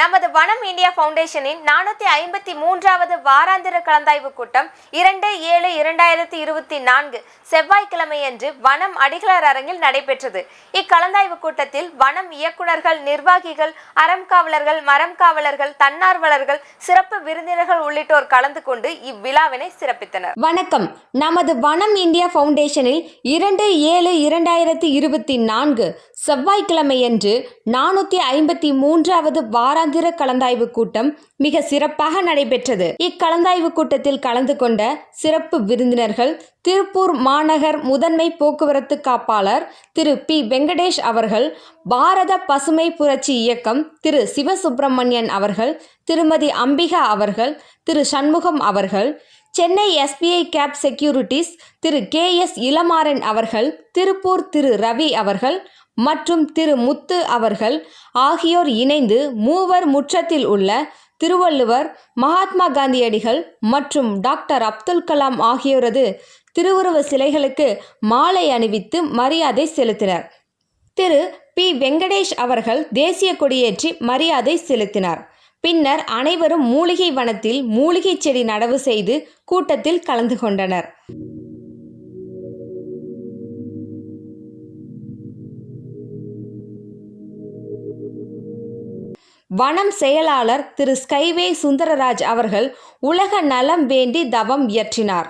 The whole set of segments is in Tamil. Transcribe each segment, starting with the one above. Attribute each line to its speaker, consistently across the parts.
Speaker 1: நமது வனம் இந்தியா ஃபவுண்டேஷனின் நானூத்தி ஐம்பத்தி மூன்றாவது வாராந்திர கலந்தாய்வு கூட்டம் இரண்டு ஏழு இரண்டாயிரத்தி இருபத்தி நான்கு செவ்வாய்க்கிழமையன்று வனம் அடிகளார் அரங்கில் நடைபெற்றது. இக்கலந்தாய்வு கூட்டத்தில் வனம் இயக்குனர்கள் நிர்வாகிகள் அறம் காவலர்கள் மரம் காவலர்கள் தன்னார்வலர்கள் சிறப்பு விருந்தினர்கள் உள்ளிட்டோர் கலந்து கொண்டு இவ்விழாவினை சிறப்பித்தனர்.
Speaker 2: வணக்கம். நமது வனம் இந்தியா ஃபவுண்டேஷனில் இரண்டு ஏழு இரண்டாயிரத்தி இருபத்தி நான்கு செவ்வாய்க்கிழமையன்று நானூற்றி ஐம்பத்தி மூன்றாவது வாராந்திர கலந்தாய்வு கூட்டம் மிக சிறப்பாக நடைபெற்றது. இக்கலந்தாய்வு கூட்டத்தில் கலந்து கொண்ட சிறப்பு விருந்தினர்கள் திருப்பூர் மாநகர் முதன்மை போக்குவரத்து காப்பாளர் திரு. பி. வெங்கடேஷ் அவர்கள் பாரத பசுமை புரட்சி இயக்கம் திரு. சிவசுப்பிரமணியன் அவர்கள் திருமதி அம்பிகா அவர்கள் திரு. சண்முகம் அவர்கள் சென்னை எஸ்பிஐ கேப் செக்யூரிட்டிஸ் திரு. கே. எஸ். இளமாறன் அவர்கள் திருப்பூர் திரு. ரவி அவர்கள் மற்றும் திரு முத்து அவர்கள் ஆகியோர் இணைந்து மூவர் முற்றத்தில் உள்ள திருவள்ளுவர் மகாத்மா காந்தியடிகள் மற்றும் டாக்டர் அப்துல் கலாம் ஆகியோரது திருவுருவ சிலைகளுக்கு மாலை அணிவித்து மரியாதை செலுத்தினர். திரு. பி. வெங்கடேஷ் அவர்கள் தேசிய கொடியேற்றி மரியாதை செலுத்தினார். பின்னர் அனைவரும் மூலிகை வனத்தில் மூலிகை செடி நடவு செய்து கூட்டத்தில் கலந்து கொண்டனர். வனம் செயலாளர் திரு. ஸ்கைவே சுந்தரராஜ் அவர்கள் உலக நலம் வேண்டி தவம் இயற்றினார்.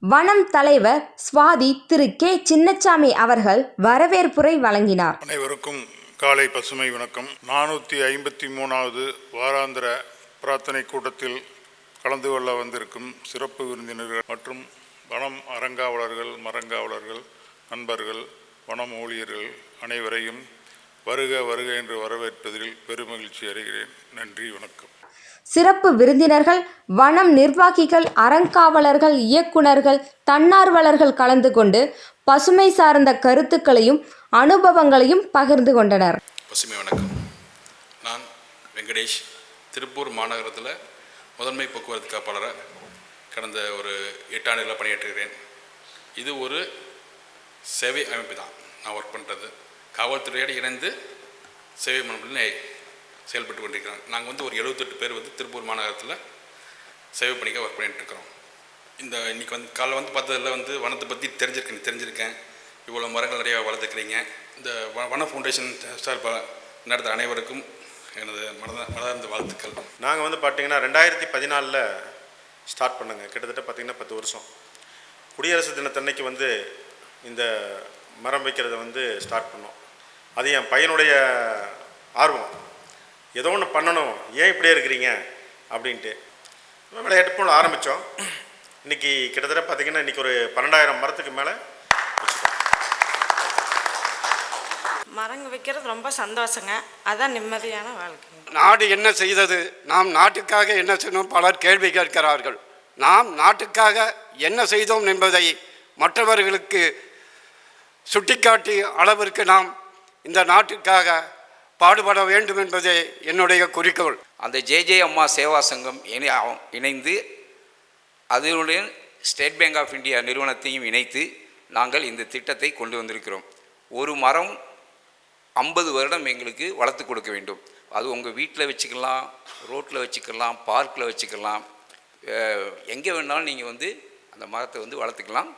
Speaker 2: வனம் தலைவர் சுவாதி திரு. கே. சின்னச்சாமி அவர்கள் வரவேற்புரை வழங்கினார்.
Speaker 3: அனைவருக்கும் காலை பசுமை வணக்கம். நானூற்றி ஐம்பத்தி மூணாவது வாராந்திர பிரார்த்தனை கூட்டத்தில் கலந்து கொள்ள வந்திருக்கும் சிறப்பு விருந்தினர்கள் மற்றும் வனம் அறங்காவலர்கள் மரங்காவலர்கள் நண்பர்கள் வனம் ஊழியர்கள் அனைவரையும் வருக வருக என்று வரவேற்பதில் பெருமகிழ்ச்சி அடைகிறேன். நன்றி வணக்கம்.
Speaker 2: சிறப்பு விருந்தினர்கள் வனம் நிர்வாகிகள் அறங்காவலர்கள் இயக்குனர்கள் தன்னார்வலர்கள் கலந்து கொண்டு பசுமை சார்ந்த கருத்துக்களையும் அனுபவங்களையும் பகிர்ந்து கொண்டனர்.
Speaker 4: பசுமை வணக்கம். நான் வெங்கடேஷ். திருப்பூர் மாநகரத்தில் முதன்மை போக்குவரத்து காப்பாளராக கடந்த ஒரு எட்டு பணியாற்றுகிறேன். இது ஒரு சேவை அமைப்பு தான். நான் ஒர்க் பண்ணுறது காவல்துறையோடு இணைந்து சேவை மனப்பில் செயல்பட்டு கொண்டிருக்கிறோம். நாங்கள் வந்து ஒரு எழுபத்தெட்டு பேர் வந்து திருப்பூர் மாநகரத்தில் சேவை பணிக்காக ஒர்க் பண்ணிட்டுருக்குறோம் இந்த இன்றைக்கி வந்து காலைல வந்து பார்த்ததில் வந்து வனத்தை பற்றி தெரிஞ்சிருக்கேன் தெரிஞ்சிருக்கேன். இவ்வளோ மரங்கள் நிறையா வளர்த்துக்கிறீங்க. இந்த வ- வன ஃபவுண்டேஷன் சார்பாக நடத்துகிற அனைவருக்கும் எனது மனத மனதார்ந்த வாழ்த்துக்கள்.
Speaker 5: நாங்கள் வந்து பார்த்தீங்கன்னா ரெண்டாயிரத்தி பதினாலில் ஸ்டார்ட் பண்ணுங்க. கிட்டத்தட்ட பார்த்தீங்கன்னா பத்து வருஷம். குடியரசு தினத்தன்னைக்கு வந்து இந்த மரம் வைக்கிறத வந்து ஸ்டார்ட் பண்ணோம். அது என் பையனுடைய ஆர்வம். ஏதோ ஒன்று பண்ணணும். ஏன் இப்படியே இருக்கிறீங்க? அப்படின்ட்டு. விளையாட்டு போன ஆரம்பித்தோம் இன்னைக்கு கிட்டத்தட்ட பார்த்தீங்கன்னா இன்றைக்கி ஒரு பன்னெண்டாயிரம் மரத்துக்கு மேலே
Speaker 6: மரங்க வைக்கிறது ரொம்ப சந்தோஷங்க. அதான் நிம்மதியான வாழ்க்கை.
Speaker 7: நாடு என்ன செய்தது? நாம் நாட்டுக்காக என்ன செய்தோம்? பலர் கேள்வி கேட்கிறார்கள். நாம் நாட்டுக்காக என்ன செய்தோம் என்பதை மற்றவர்களுக்கு சுட்டிக்காட்டி அளவிற்கு நாம் இந்த நாட்டுக்காக பாடுபட வேண்டும் என்பதே என்னுடைய குறிக்கோள்.
Speaker 8: அந்த ஜேஜே அம்மா சேவா சங்கம் இணை அவ- இணைந்து அதனுடன் ஸ்டேட் பேங்க் ஆஃப் இந்தியா நிறுவனத்தையும் இணைத்து நாங்கள் இந்த திட்டத்தை கொண்டு வந்திருக்கிறோம். ஒரு மரம் ஐம்பது வருடம் எங்களுக்கு வளர்த்து கொடுக்க வேண்டும். அது உங்கள் வீட்டில் வச்சுக்கலாம் ரோட்டில் வச்சுக்கலாம் பார்க்கில் வச்சுக்கலாம். எங்கே வேணாலும் நீங்கள் வந்து அந்த மரத்தை வந்து வளர்த்துக்கலாம்.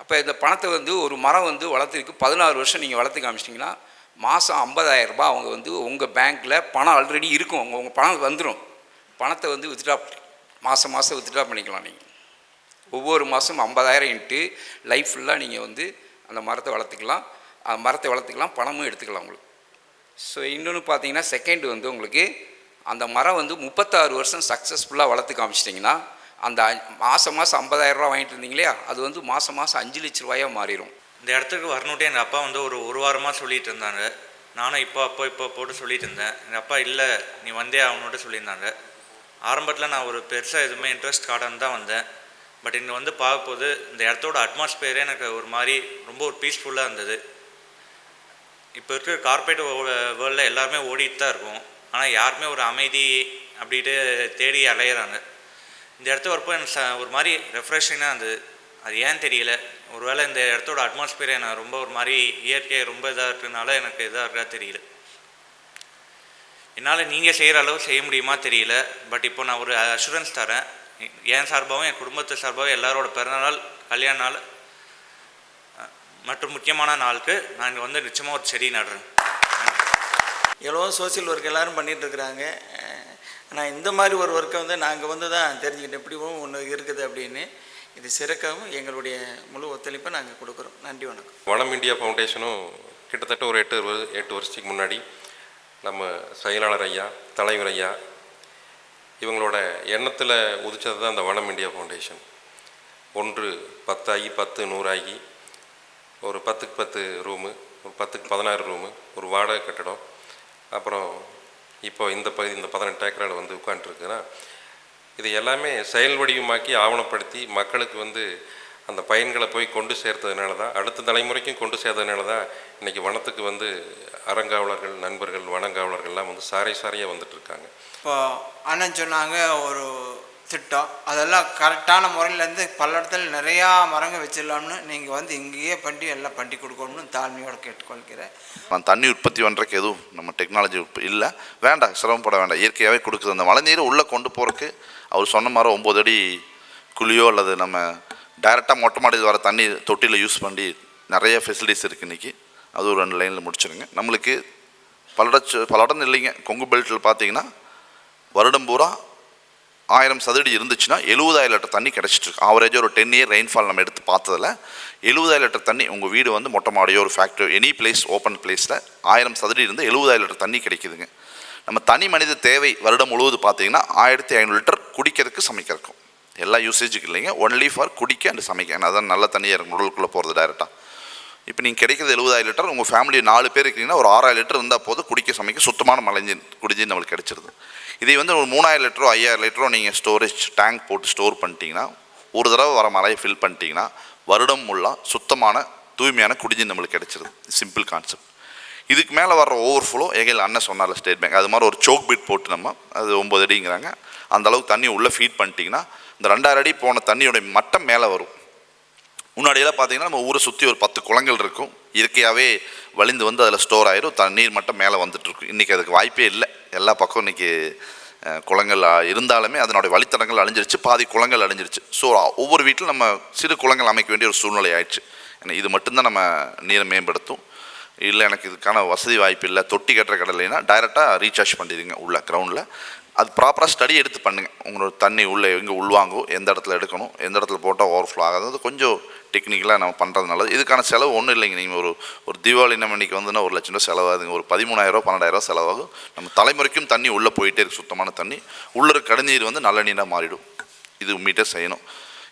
Speaker 8: அப்போ இந்த பணத்தை வந்து ஒரு மரம் வந்து வளர்த்துருக்கு பதினாறு வருஷம் நீங்கள் வளர்த்து காமிச்சிட்டிங்கன்னா மாதம் ஐம்பதாயிரம் ரூபாய் அவங்க வந்து உங்கள் பேங்க்கில் பணம் ஆல்ரெடி இருக்கும். உங்கள் உங்கள் பணம் வந்துடும் பணத்தை வந்து வித்ட்ரா மாதம் மாதம் வித்ட்ரா பண்ணிக்கலாம் நீங்கள் ஒவ்வொரு மாதம் ஐம்பதாயிரம் இன்ட்டு லைஃப் ஃபுல்லாக நீங்கள் வந்து அந்த மரத்தை வளர்த்துக்கலாம். மரத்தை வளர்த்துக்கலாம் பணமும் எடுத்துக்கலாம் உங்களுக்கு. ஸோ இன்னொன்று பார்த்தீங்கன்னா செகண்ட் வந்து உங்களுக்கு அந்த மரம் வந்து முப்பத்தாறு வருஷம் சக்ஸஸ்ஃபுல்லாக வளர்த்து காமிச்சிட்டிங்கன்னா அந்த மாதம் மாதம் ஐம்பதாயிரம் ரூபா வாங்கிட்டு இருந்தீங்க அது வந்து மாதம் மாதம் அஞ்சு லட்ச ரூபாயாக மாறிடும்
Speaker 9: இந்த இடத்துக்கு வரணுட்டே எங்கள் அப்பா வந்து ஒரு ஒரு வாரமாக சொல்லிட்டு இருந்தாங்க. நானும் இப்போ அப்போ இப்போ போட்டு சொல்லிட்டு இருந்தேன். எங்கள் அப்பா இல்லை நீ வந்தே ஆகணுன்ட்டு சொல்லியிருந்தாங்க. ஆரம்பத்தில் நான் ஒரு பெருசாக எதுவுமே இன்ட்ரெஸ்ட் காட்டான்னு தான் வந்தேன். பட் இங்கே வந்து பார்க்கும்போது இந்த இடத்தோட அட்மாஸ்பியரே எனக்கு ஒரு மாதிரி ரொம்ப ஒரு பீஸ்ஃபுல்லாக இருந்தது. இப்போ இருக்கிற கார்பரேட் வேர்ல்டில் எல்லாருமே ஓடிட்டு தான் இருக்கும். ஆனால் யாருமே ஒரு அமைதி அப்படின்ட்டு தேடி அலையிறாங்க. இந்த இடத்துக்கு வரப்போ எனக்கு ச- ஒரு மாதிரி ரெஃப்ரெஷிங்காக இருந்தது. அது ஏன் தெரியல? ஒருவேளை இந்த இடத்தோட அட்மாஸ்பியர் எனக்கு ரொம்ப ஒரு மாதிரி இயற்கை ரொம்ப இதாக இருக்கிறதுனால எனக்கு இதாக இருக்கா தெரியல. என்னால் நீங்கள் செய்கிற அளவு செய்ய முடியுமா தெரியல. பட் இப்போ நான் ஒரு அஷூரன்ஸ் தரேன் என் சார்பாகவும் என் குடும்பத்து சார்பாகவும் எல்லாரோட பிறந்தநாள் கல்யாண நாள் மற்றும் முக்கியமான நாளுக்கு நான் இங்கே வந்து நிச்சயமாக ஒரு செடி நடுறேன்.
Speaker 10: எவ்வளோ சோஷியல் ஒர்க் எல்லாரும் பண்ணிட்டு இருக்கிறாங்க. ஆனால் இந்த மாதிரி ஒரு ஒர்க்கை வந்து நாங்கள் வந்து தான் தெரிஞ்சுக்கிட்டோம் இப்படிவும் ஒன்று இருக்குது அப்படின்னு. இது சிறக்கவும் எங்களுடைய முழு ஒத்துழைப்பை நாங்கள் கொடுக்குறோம். நன்றி வணக்கம்.
Speaker 11: வனம் இந்தியா ஃபவுண்டேஷனும் கிட்டத்தட்ட ஒரு எட்டு எட்டு வருஷத்துக்கு முன்னாடி நம்ம செயலாளர் ஐயா தலைவர் ஐயா இவங்களோட எண்ணத்தில் உதிச்சது தான் அந்த வனம் இந்தியா ஃபவுண்டேஷன் ஒன்று பத்தாகி பத்து நூறாகி ஒரு பத்துக்கு பத்து ரூமு ஒரு பத்துக்கு பதினாறு ரூமு ஒரு வாடகை கட்டடம். அப்புறம் இப்போ இந்த பகுதி இந்த பதினெட்டு ஏக்கரால் வந்து உட்காந்துருக்குன்னா இது எல்லாமே செயல் வடிவமாக்கி ஆவணப்படுத்தி மக்களுக்கு வந்து அந்த பயன்களை போய் கொண்டு சேர்த்ததுனால தான் அடுத்த தலைமுறைக்கும் கொண்டு சேர்த்ததுனால தான் இன்றைக்கி வனத்துக்கு வந்து அறங்காவலர்கள் நண்பர்கள் வனங்காவலர்கள்லாம் வந்து சாரை சாரையாக வந்துட்டுருக்காங்க
Speaker 12: இப்போ அண்ணன் சொன்னாங்க ஒரு திட்டம் அதெல்லாம் கரெக்டான முறையிலேருந்து பல இடத்துல நிறையா மரங்கள் வச்சிடலாம்னு நீங்கள் வந்து இங்கேயே பண்ணி எல்லாம் பண்ணி கொடுக்கணும்னு தாழ்மையோடு கேட்டுக்கொள்கிறேன்.
Speaker 13: நான் தண்ணி உற்பத்தி பண்ணுறக்கு எதுவும் நம்ம டெக்னாலஜி இல்லை. வேண்டாம் சிரமப்பட வேண்டாம். இயற்கையாகவே கொடுக்குது. அந்த மழை நீரை உள்ளே கொண்டு போகிறக்கு அவர் சொன்ன மாதிரி ஒம்பது அடி குழியோ அல்லது நம்ம டைரெக்டாக மொட்டை மாடியில் வர தண்ணி தொட்டியில் யூஸ் பண்ணி நிறைய ஃபெசிலிட்டிஸ் இருக்குது இன்றைக்கி அது ஒரு ரெண்டு லைனில் முடிச்சிருங்க. நம்மளுக்கு பல இட பல இடம் இல்லைங்க. கொங்கு பெல்ட்டில் பார்த்தீங்கன்னா வருடம் பூரா ஆயிரம் சதுரடி இருந்துச்சுன்னா எழுபதாயிரம் லிட்டர் தண்ணி கிடச்சிட்டு இருக்கு. ஆவரேஜாக ஒரு டென் இயர் ரெயின்ஃபால் நம்ம எடுத்து பார்த்ததில் எழுபதாயிரம் லிட்டர் தண்ணி உங்கள் வீடு வந்து மொட்டை மாடியோ ஒரு ஃபேக்ட்ரி எனி பிளேஸ் ஓப்பன் பிளேஸில் ஆயிரம் சதுரடி இருந்து எழுபதாயிரம் லிட்டர் தண்ணி கிடைக்குதுங்க. நம்ம தனி மனித தேவை வருடம் முழுவதும் பார்த்தீங்கன்னா ஆயிரத்தி ஐநூறு லிட்டர் குடிக்கிறதுக்கு சமைக்கிறதுக்கும். எல்லா யூசேஜுக்கு இல்லைங்க. ஒன்லி ஃபார் குடிக்க அண்ட் சமைக்க. ஏன்னா அதான் நல்ல தண்ணியாக இருக்கும் உடலுக்குள்ளே போகிறது டைரெக்டாக இப்போ நீங்கள் கிடைக்கிறது எழுபதாயிரம் லிட்டர் உங்கள் ஃபேமிலி நாலு பேர் இருக்கீங்கன்னா ஒரு ஆறாயிரம் லிட்டர் இருந்தால் போதும் குடிக்க சமைக்க சுத்தமான மலைஞ்சின் குடிஞ்சு நம்மளுக்கு கிடைச்சிருது. இதை வந்து ஒரு மூணாயிரம் லிட்டரோ ஐயாயிரம் லிட்டரோ நீங்கள் ஸ்டோரேஜ் டேங்க் போட்டு ஸ்டோர் பண்ணிட்டீங்கன்னா ஒரு தடவை வர மலையை ஃபில் பண்ணிட்டீங்கன்னா வருடம் முல்லாம் சுத்தமான தூய்மையான குடிஞ்சு நம்மளுக்கு கிடச்சிருது. சிம்பிள் கான்செப்ட் இதுக்கு மேலே வர்ற ஓவர் ஃப்ளோ எகையில் அண்ணன் சொன்னார்ல ஸ்டேட் பேங்க் அது மாதிரி ஒரு சோக் பீட் போட்டு நம்ம அது ஒம்பது அடிங்கிறாங்க. அந்த அளவுக்கு தண்ணி உள்ளே ஃபீட் பண்ணிட்டீங்கன்னா இந்த ரெண்டாயிரம் அடி போன தண்ணியோடைய மட்டம் மேலே வரும். முன்னாடியெல்லாம் பார்த்தீங்கன்னா நம்ம ஊரை சுற்றி ஒரு பத்து குளங்கள் இருக்கும். இயற்கையாகவே வழிந்து வந்து அதில் ஸ்டோர் ஆயிரும். தண்ணீர் மட்டும் மேலே வந்துட்டுருக்கும் இன்றைக்கி அதுக்கு வாய்ப்பே இல்லை. எல்லா பக்கம் இன்றைக்கி குளங்கள் இருந்தாலுமே அதனுடைய வழித்தடங்கள் அழிஞ்சிருச்சு. பாதி குளங்கள் அழிஞ்சிருச்சு. ஸோ ஒவ்வொரு வீட்டிலும் நம்ம சிறு குளங்கள் அமைக்க வேண்டிய ஒரு சூழ்நிலை ஆயிடுச்சு. ஏன்னா இது மட்டும்தான் நம்ம நீரை மேம்படுத்தும். இல்லை எனக்கு இதுக்கான வசதி வாய்ப்பு இல்லை. தொட்டி கட்டுற கடலைன்னா டைரெக்டாக ரீசார்ஜ் பண்ணிடுங்க உள்ள கிரவுண்டில் அது ப்ராப்பராக ஸ்டடி எடுத்து பண்ணுங்கள் உங்களோட தண்ணி உள்ளே எங்கே உள்வாங்கும் எந்த இடத்துல எடுக்கணும் எந்த இடத்துல போட்டால் ஓவர்ஃப்ளோ ஆகாது. அது கொஞ்சம் டெக்னிக்கலாக நம்ம பண்ணுறது நல்லது. இதுக்கான செலவு ஒன்றும் இல்லைங்க. நீங்கள் ஒரு ஒரு தீபாவளி நம்ம இன்றைக்கி வந்துன்னா ஒரு லட்சம் ரூபா செலவாகுதுங்க. ஒரு பதிமூணாயிரரூவா பன்னெண்டாயிரம் செலவாகும். நம்ம தலைமுறைக்கும் தண்ணி உள்ளே போயிட்டே இருக்குது சுத்தமான தண்ணி. உள்ள இருக்க கடுநீர் வந்து நல்ல நீராக மாறிடும். இது உண்மையிட்டே செய்யணும்.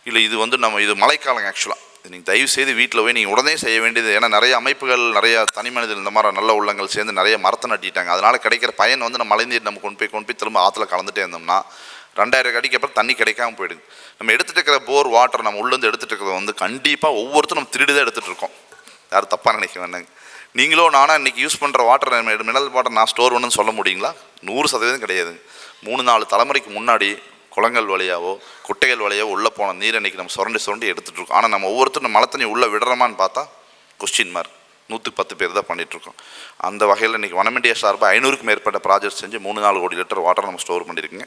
Speaker 13: இல்லை இது வந்து நம்ம இது மழைக்காலங்க ஆக்சுவலாக நீங்கள் தயவு செய்து வீட்டில் போய் நீங்கள் உடனே செய்ய வேண்டியது. ஏன்னா நிறைய அமைப்புகள் நிறைய தனி மனிதர்கள் இந்த மாதிரி நல்ல உள்ளங்கள் சேர்ந்து நிறைய மரத்தை நட்டிட்டாங்க. அதனால் கிடைக்கிற பயன் வந்து நம்ம மழைநீர் நம்ம கொண்டு போய் கொண்டு போய் திரும்ப ஆற்றுல கலந்துட்டே இருந்தோம்னா ரெண்டாயிரம் அடிக்கு அப்புறம் தண்ணி கிடைக்காம போயிடுது. நம்ம எடுத்துகிட்டு இருக்கிற போர் வாட்டர் நம்ம உள்ளேருந்து எடுத்துகிட்டு இருக்கிறத வந்து கண்டிப்பாக ஒவ்வொருத்தரும் நம்ம திருடி தான் எடுத்துகிட்டு இருக்கோம். யாரும் தப்பாக நினைக்க வேண்டாங்க நீங்களோ நானா இன்றைக்கி யூஸ் பண்ணுற வாட்டர் மினரல் வாட்டர் நான் ஸ்டோர் பண்ணுன்னு சொல்ல முடியுங்களா? நூறு சதவீதம் கிடையாது மூணு நாலு தலைமுறைக்கு முன்னாடி குளங்கள் வழியாவோ குட்டைகள் வழியாவோ உள்ளே போன நீர் அன்னைக்கு நம்ம சுரண்டி சுரண்டி எடுத்துகிட்டு இருக்கோம் ஆனால் நம்ம ஒவ்வொருத்தரும் மழை தண்ணி உள்ளே விடுறோமான்னு பார்த்தா கொஸ்டின் மார்க் நூற்றுக்கு பத்து பேர் தான் பண்ணிகிட்ருக்கோம் அந்த வகையில் இன்றைக்கி வனமிண்டியா சார்பாக ஐநூறுக்கும் மேற்பட்ட ப்ராஜெக்ட் செஞ்சு மூணு நாலு கோடி லிட்டர் வாட்டர் நம்ம ஸ்டோர் பண்ணியிருக்கீங்க.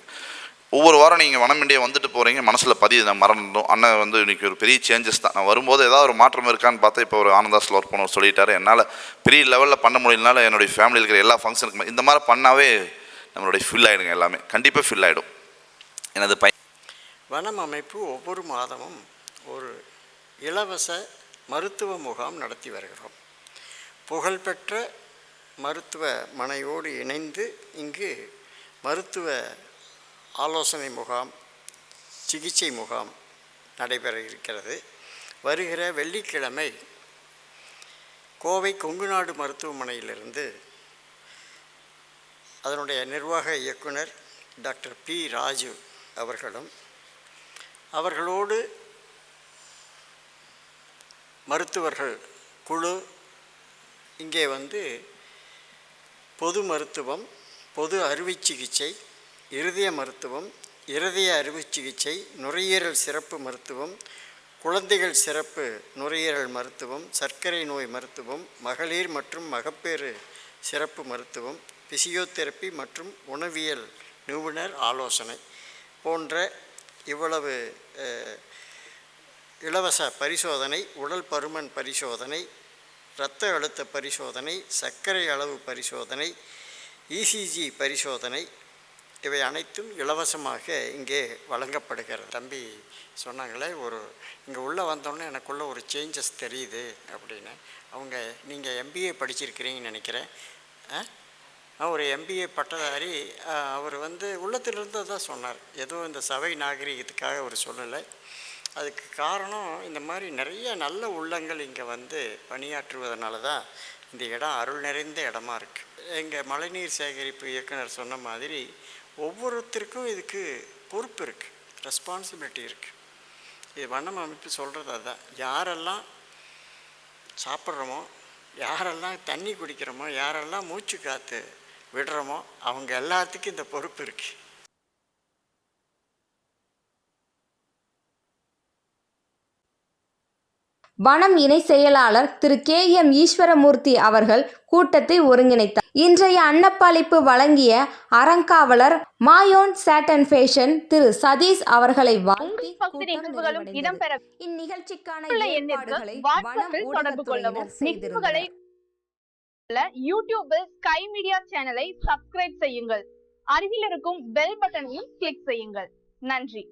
Speaker 13: ஒவ்வொரு வாரம் நீங்கள் வனமிண்டியா வந்துட்டு போகிறீங்க மனசில் பதியுது நான் மறந்துடும் அண்ணன் வந்து இன்றைக்கி ஒரு பெரிய சேஞ்சஸ் தான். நான் வரும்போது ஏதாவது ஒரு மாற்றம் இருக்கான்னு பார்த்தா இப்போ ஒரு ஆனந்தாஸில் ஒர்க் பண்ண சொல்லிட்டாரு. என்னால் பெரிய லெவலில் பண்ண முடியலனால என்னுடைய ஃபேமிலியில் இருக்கிற எல்லா ஃபங்க்ஷனுக்குமே இந்த மாதிரி பண்ணாவே நம்மளுடைய ஃபில் ஆகிடுங்க எல்லாமே. கண்டிப்பாக ஃபில் ஆகிடும் எனது பை
Speaker 10: வனம் அமைப்பு ஒவ்வொரு மாதமும் ஒரு இலவச மருத்துவ முகாம் நடத்தி வருகிறோம். புகழ்பெற்ற மருத்துவ மனையோடு இணைந்து இங்கு மருத்துவ ஆலோசனை முகாம் சிகிச்சை முகாம் நடைபெற இருக்கிறது. வருகிற வெள்ளிக்கிழமை கோவை கொங்குநாடு மருத்துவமனையிலிருந்து அதனுடைய நிர்வாக இயக்குனர் டாக்டர் பி. ராஜு அவர்களும் அவர்களோடு மருத்துவர்கள் குழு இங்கே வந்து பொது மருத்துவம் பொது அறுவை சிகிச்சை
Speaker 14: இருதய மருத்துவம் இருதய அறுவை சிகிச்சை நுரையீரல் சிறப்பு மருத்துவம் குழந்தைகள் சிறப்பு நுரையீரல் மருத்துவம் சர்க்கரை நோய் மருத்துவம் மகளிர் மற்றும் மகப்பேறு சிறப்பு மருத்துவம் பிசியோதெரப்பி மற்றும் உணவியல் நிபுணர் ஆலோசனை. போன்ற இவ்வளவு இலவச பரிசோதனை உடல் பருமன் பரிசோதனை இரத்த அழுத்த பரிசோதனை சர்க்கரை அளவு பரிசோதனை இசிஜி பரிசோதனை இவை அனைத்தும் இலவசமாக இங்கே வழங்கப்படுகிறது. தம்பி சொன்னாங்களே ஒரு இங்கே உள்ளே வந்தோடனே எனக்குள்ள ஒரு சேஞ்சஸ் தெரியுது அப்படின்னு. அவங்க நீங்கள் எம்பிஏ படிச்சிருக்கிறீங்கன்னு நினைக்கிறேன். ஆ, ஒரு எம்பிஏ பட்டதாரி அவர் வந்து உள்ளத்திலிருந்து தான் சொன்னார். ஏதோ இந்த சபை நாகரிகத்துக்காக அவர் சொல்லலை. அதுக்கு காரணம் இந்த மாதிரி நிறைய நல்ல உள்ளங்கள் இங்கே வந்து பணியாற்றுவதனால தான் இந்த இடம் அருள் நிறைந்த இடமா இருக்குது எங்கள் மழைநீர் சேகரிப்பு இயக்குனர் சொன்ன மாதிரி ஒவ்வொருத்தருக்கும் இதுக்கு பொறுப்பு இருக்குது ரெஸ்பான்சிபிலிட்டி இருக்குது இது வண்ணம் அமைப்பு சொல்கிறது அதுதான் யாரெல்லாம் சாப்பிட்றோமோ யாரெல்லாம் தண்ணி குடிக்கிறோமோ யாரெல்லாம் மூச்சு காற்று விடுறோமோ அவங்க எல்லாத்துக்கும் இந்த பொறுப்பு இருக்குது
Speaker 2: வனம் இணை செயலாளர் திரு கே எம் ஈஸ்வரமூர்த்தி அவர்கள் கூட்டத்தை ஒருங்கிணைத்தார். இன்றைய அன்னப்பளிப்பு வழங்கிய அறங்காவலர் மாயோன் சேட்டன் ஃபேஷன் திரு சதீஷ் அவர்களை வாழ்த்தி. இந்நிகழ்ச்சிக்கான ஏற்பாடுகளை வனம் ஊடகத்துறையினர் செய்திருந்தனர்.
Speaker 15: யூடியூபில் ஸ்கை மீடியா சேனலை சப்ஸ்கிரைப் செய்யுங்கள். அருகில் இருக்கும் பெல் பட்டனையும் கிளிக் செய்யுங்கள். நன்றி.